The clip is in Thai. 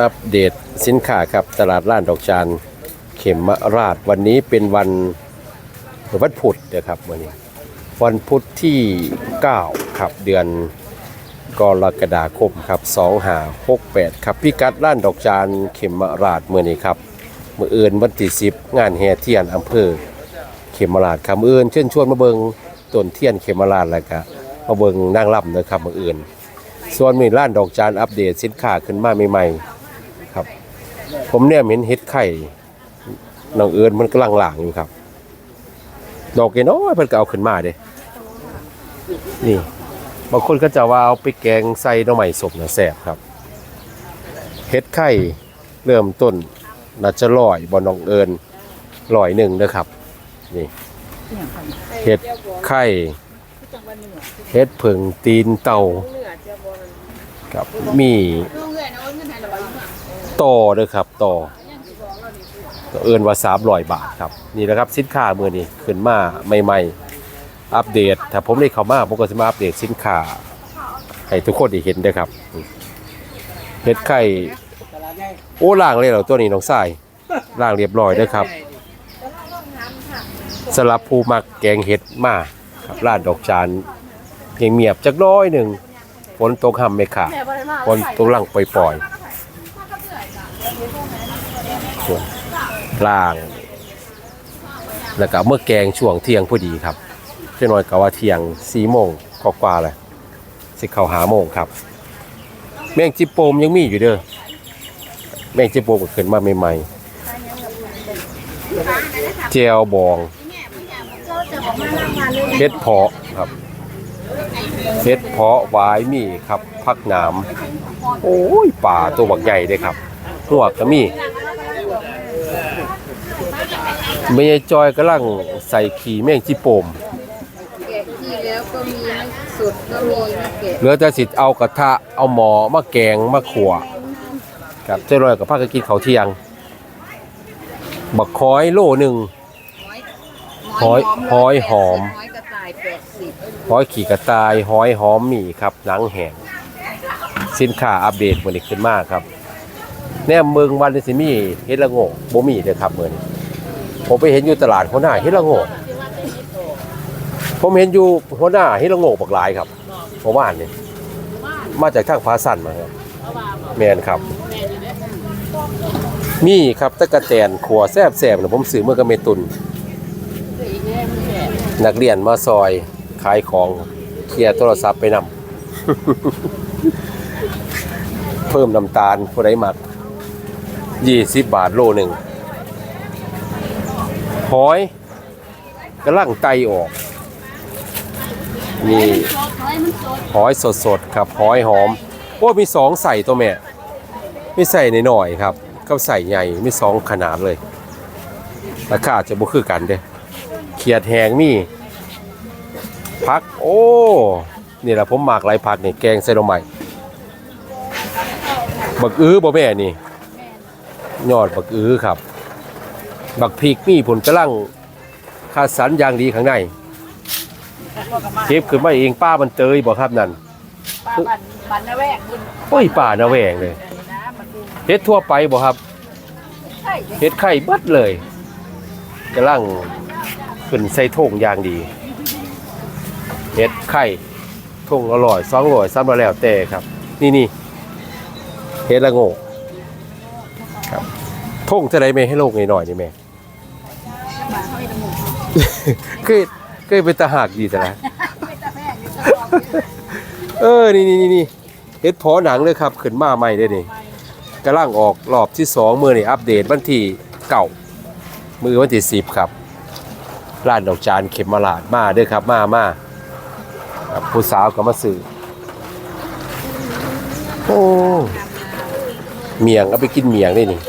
อัปเดตสินค้าครับตลาดล้านดอกจานเข็มราชวันนี้เป็นวันวันพุธนะครับวันนี้ วันพุธที่ 9 ครับเดือนกรกฎาคมครับ2หา68 ครับพิกัดล้านดอกจานเข็มราชเมื่อนี้ครับเมื่ออื่นวันที่10 งานแห่เทียนอำเภอ เข็มราชครับมืออื่นเชิญชวนมาเบิงต้นเทียนเข็มราชแล้วก็มาเบิงนางล่ำนะครับเมื่ออื่นส่วนมีร้านดอกจานอัปเดตสินค้าขึ้นมาใหม่ๆ ผมเนี่ยเห็นเห็ดไข่น้องเอิญมันกำลังหลางอยู่ครับ ดอกน้อยเพิ่นก็เอาขึ้นมาเด้นี่บางคนก็จะว่าเอาไปแกงใส่หน่อไม้สมนะแซ่บครับเห็ดไข่เริ่มต้นน่าจะร้อยบ่น้องเอิญร้อยหนึ่งนะครับ นี่เห็ดไข่เห็ดผึ่งตีนเต่าครับมี ต่อเด้อครับต่อต่อเอินว่า300บาทครับนี่แหละครับสินค้ามือนี้ขึ้นมาใหม่ๆ อัปเดต ถ้าผมได้เข้ามาผมก็จะมาอัปเดตสินค้าให้ทุกคนได้เห็นเด้อครับเห็ดไข่โอ้ล่างเลยเหรอตัวนี้น้องทรายล่างเรียบร้อยเด้อครับสลับผูมักแกงเห็ดมาครับร้านดอกจานเพียงเมียบจักร้อยหนึ่งฝนตกห่ำไม่ขาดฝนตกลังปล่อยๆ ส่วนล่าง แล้วก็เมื่อแกงช่วงเที่ยงพอดีครับเจ้าน้อยก็ว่าเที่ยงสี่โมงกว่าๆเลยสิเข้าหาโมงครับ แมงจิโปมยังมีอยู่เด้อแมงจิโปมก็ขึ้นมาใหม่ๆเจียวบองเฮ็ดเพาะครับเฮ็ดเพาะหวายมีครับพักหนามโอ้ยป่าตัวบักใหญ่เลยครับ หวกก็มีเมยจอยกำลังใส่ขี่แมงจิโปมแกะที่แล้วก็มีไม่สุดก็มีไม่แกะเหลือแต่สิเอากระทะเอาหมอมาแกงมาขัวครับเจ้าลอยกับพักก็กินข้าวเที่ยง บักคอยโลหนึ่ง หอยหอยหอม หอยกระต่ายแปดสิบหอยขี่กระต่ายหอยหอมหมี่ครับหนังแห้งสินค้าอัปเดตวันนี้ขึ้นมากครับ แนมเมืองวันสิมีเฮ็ดละโงกบ่มีเลยครับเมื่อนี้ผมไปเห็นอยู่ตลาดหัวหน้าเฮ็ดละโงกผมเห็นอยู่หัวหน้าเฮ็ดละโงกบักหลายครับเพราะว่านนี่มาจากทางฟ้าสั่นมาครับแมนครับมีครับตะกะแตนขัวแซบแซบนะผมซื้อเมื่อกระเมตุน นักเรียนมาซอยขายของเคลียร์โทรศัพท์ไปนำเพิ่มน้ำตาลผู้ใดมัก 20บบาทโลหนึ่งหอยกำลังไตออก นี่หอยสดๆครับหอยหอม โอ้มีสองใส่ตัวแม่ไม่ใส่ในหน่อยๆครับก็ใส่ใหญ่ไมีสองขนาดเลยราคาจะบ่คือกันเด้เขียดแหงมีพักโอ้นี่แหละผมหมากหลายผักนี่แกงใส่ลงใหม่บักอื้อบ่แม่นี่ ยอดบักอื้อครับ บักพริกมีผลกำลังคาสันอย่างดีข้างในเก็บขึ้นมาเองป้ามันเตยบ่ครับนั่นปลาบันบันนะแวกบุญโอ้ยป่านาแหวงเลยนะมันดูเฮ็ดทั่วไปบ่ครับใช่เฮ็ดไข่เบิดเลยกำลังขึ้นใส่โถงอย่างดีเฮ็ดไข่โถงอร่อยสองร้อยซ้ำมาแล้วแต่ครับ นี่นี่เฮ็ดละโงก ครับโถงจะได้ไหมให้โลกหน่อยๆนี่แม่เคยเคยเป็นตาหากดีแต่ละเออ นี่นี่นี่เฮ็ดพอหนังเลยครับ ขึ้นมาใหม่ได้นี่กำลังออกรอบที่สองมือนี่อัปเดตวันที่เก่ามือวันที่สิบครับร้านดอกจานเข็มมาลาดมาเด้อครับ มามาผู้สาวก็มาซื้อโอ้ เมียงเอาไปกินเมียงได้นี่